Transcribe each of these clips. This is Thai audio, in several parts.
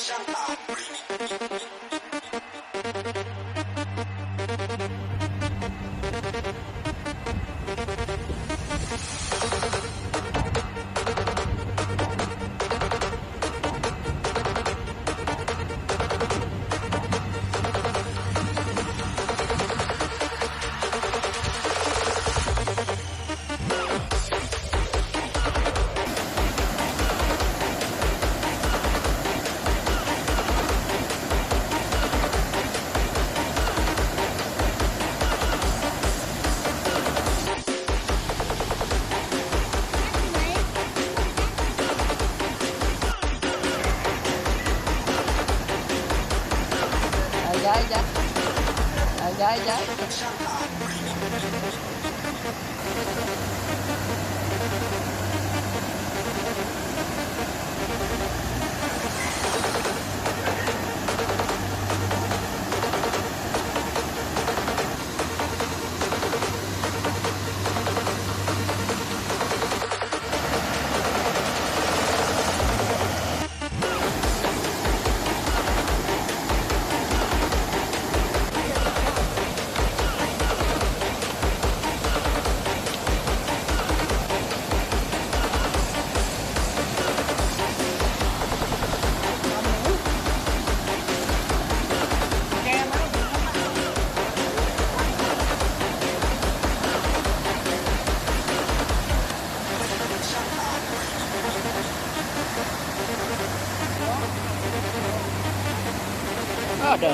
Shankar, bring it, bring. ย้า ยย้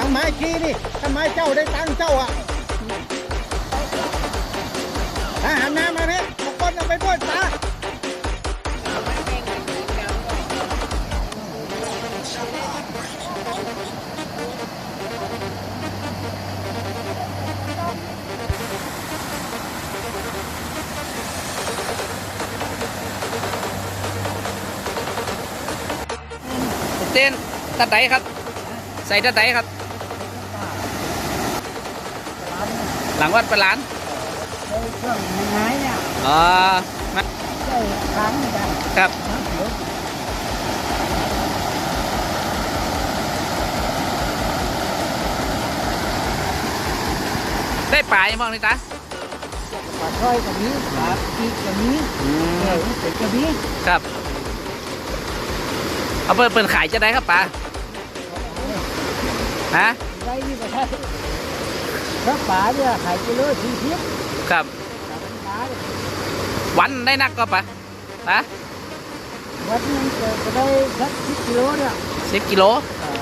ลังไม้ขี้นี่ถ้าไม้เจ้าได้ตังเจ้าอะถ้าหันหน้ามาเนี่ยบางคนเอาไปด้วยตาเต้นตัดไหนครับ ใส่ตัดไหนครับ หลังวัดประหลานเครื่องไม้เนี่ยอ๋อมาใช่ครั้งนี่ได้ครับได้ปลายังมองนี่ตาปลาช่อยกับนี้ปลาปีกกับนี้เออเป็ดกับนี้ครับ เอาเปิดเปิดขายจะได้ครับปลาฮะได้นี่ก็ได้ ถ้าปลาเนี่ยขายกิโลสี่สิบครับปลาเนี่ยวันได้นักก็ปะฮะวันหนึงจะได้สักสิบกิโลเนี่ยสิบกิโล เออ